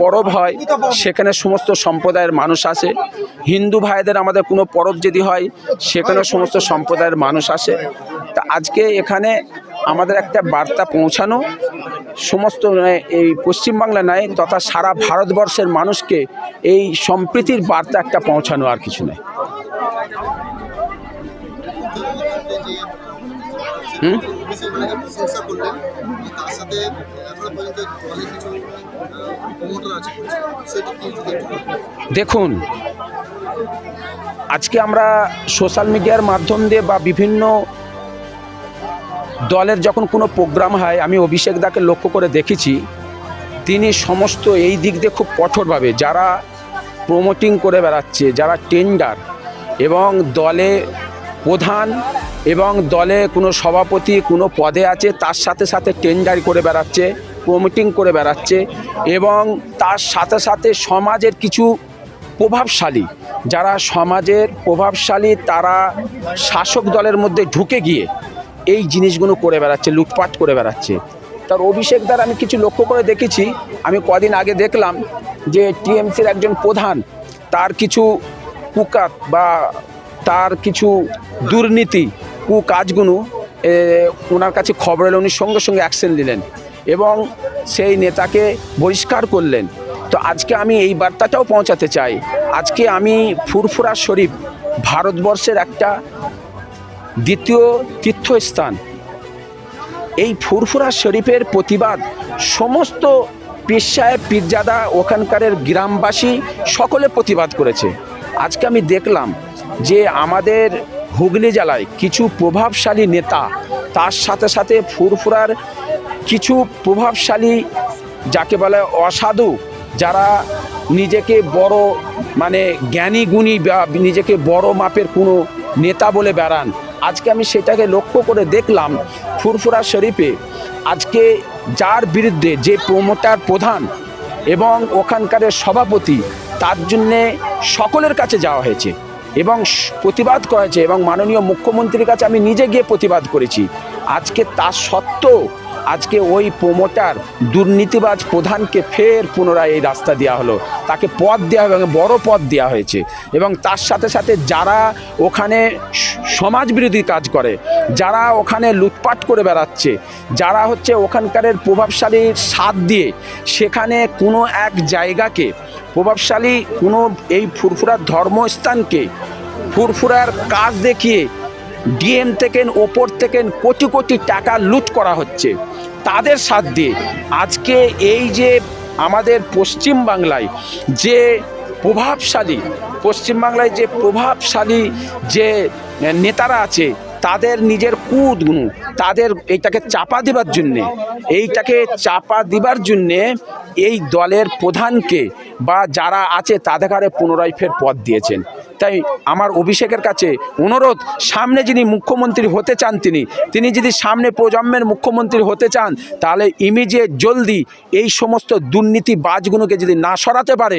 পরব হয় সেখানে সমস্ত সম্প্রদায়ের মানুষ আসে। হিন্দু ভাইদের আমাদের কোনো পরব যদি হয়, সেখানে সমস্ত সম্প্রদায়ের মানুষ আসে। তা আজকে এখানে আমাদের একটা বার্তা পৌঁছানো। সমস্ত এই পশ্চিমবাংলা নয় তথা সারা ভারতবর্ষের মানুষকে এই সম্প্রীতির বার্তা একটা পৌঁছানো আর কিছু নয় হুম? দেখুন আজকে আমরা সোশ্যাল মিডিয়ার মাধ্যম দিয়ে বা বিভিন্ন দলের যখন কোনো প্রোগ্রাম হয় আমি অভিষেক দাকে লক্ষ্য করে দেখেছি তিনি সমস্ত এই দিক দিয়ে খুব কঠোরভাবে যারা প্রমোটিং করে বেড়াচ্ছে যারা টেন্ডার এবং দলে প্রধান এবং দলে কোনো সভাপতি কোনো পদে আছে, তার সাথে সাথে টেন্ডার করে বেড়াচ্ছে প্রমোটিং করে বেড়াচ্ছে এবং তার সাথে সাথে সমাজের কিছু প্রভাবশালী, যারা সমাজের প্রভাবশালী, তারা শাসক দলের মধ্যে ঢুকে গিয়ে এই জিনিসগুলো করে বেড়াচ্ছে, লুটপাট করে বেড়াচ্ছে। তার অভিষেক দ্বারা আমি কিছু লক্ষ্য করে দেখেছি, আমি কদিন আগে দেখলাম যে টিএমসির একজন প্রধান, তার কিছু কুকাত বা তার কিছু দুর্নীতি কু কাজগুলো ওনার কাছে খবর এলো উনি সঙ্গে সঙ্গে অ্যাকশন নিলেন এবং সেই নেতাকে বহিষ্কার করলেন। তো আজকে আমি এই বার্তাটাও পৌঁছাতে চাই। আজকে আমি ফুরফুরা শরীফ ভারতবর্ষের একটা দ্বিতীয় তীর্থস্থান। এই ফুরফুরা শরীফের প্রতিবাদ সমস্ত পেশায় পীরজাদা ওখানকারের গ্রামবাসী সকলে প্রতিবাদ করেছে। আজকে আমি দেখলাম যে আমাদের হুগলি জেলায় কিছু প্রভাবশালী নেতা। তার সাথে সাথে ফুরফুরার কিছু প্রভাবশালী, যাকে বলে অসাধু, যারা নিজেকে বড় মানে জ্ঞানী গুণী বা নিজেকে বড় মাপের কোনো নেতা বলে বেড়ান। আজকে আমি সেটাকে লক্ষ্য করে দেখলাম ফুরফুরা শরীফে, আজকে যার বিরুদ্ধে যে প্রমোটার প্রধান এবং ওখানকারের সভাপতি, তার জন্যে সকলের কাছে যাওয়া হয়েছে। এবং প্রতিবাদ করেছে এবং মাননীয় মুখ্যমন্ত্রীর কাছে আমি নিজে গিয়ে প্রতিবাদ করেছি। আজকে তা সত্ত্বেও আজকে ওই প্রোমোটার দুর্নীতিবাজ প্রধানকে ফের পুনরায় এই রাস্তা দেওয়া হলো। তাকে পদ দেওয়া এবং বড় পদ দেওয়া হয়েছে এবং তার সাথে সাথে যারা ওখানে স- সমাজবিরোধী কাজ করে, যারা ওখানে লুটপাট করে বেড়াচ্ছে, যারা হচ্ছে ওখানকারের প্রভাবশালীর সাথ দিয়ে সেখানে কোনো এক জায়গাকে প্রভাবশালী কোনো এই ফুরফুরার ধর্মস্থানকে, ফুরফুরার কাজ দেখিয়ে ডিএম থেকে ওপর থেকে কোটি কোটি টাকা লুট করা হচ্ছে। তাদের সাথ দিয়ে আজকে এই যে আমাদের পশ্চিম বাংলায় যে প্রভাবশালী পশ্চিমবাংলায় যে প্রভাবশালী যে নেতারা আছে, তাদের নিজের কুদগুলো তাদের এইটাকে চাপা দেবার জন্যে, এইটাকে চাপা দিবার জন্যে এই দলের প্রধানকে বা যারা আছে তাদের ঘরে পুনরায় ফের পদ দিয়েছেন। তাই আমার অভিষেকের কাছে অনুরোধ, সামনে যিনি মুখ্যমন্ত্রী হতে চান তিনি তিনি যদি সামনে প্রজন্মের মুখ্যমন্ত্রী হতে চান, তাহলে ইমিজিয়েট জলদি এই সমস্ত দুর্নীতি বাজগুলোকে যদি না সরাতে পারে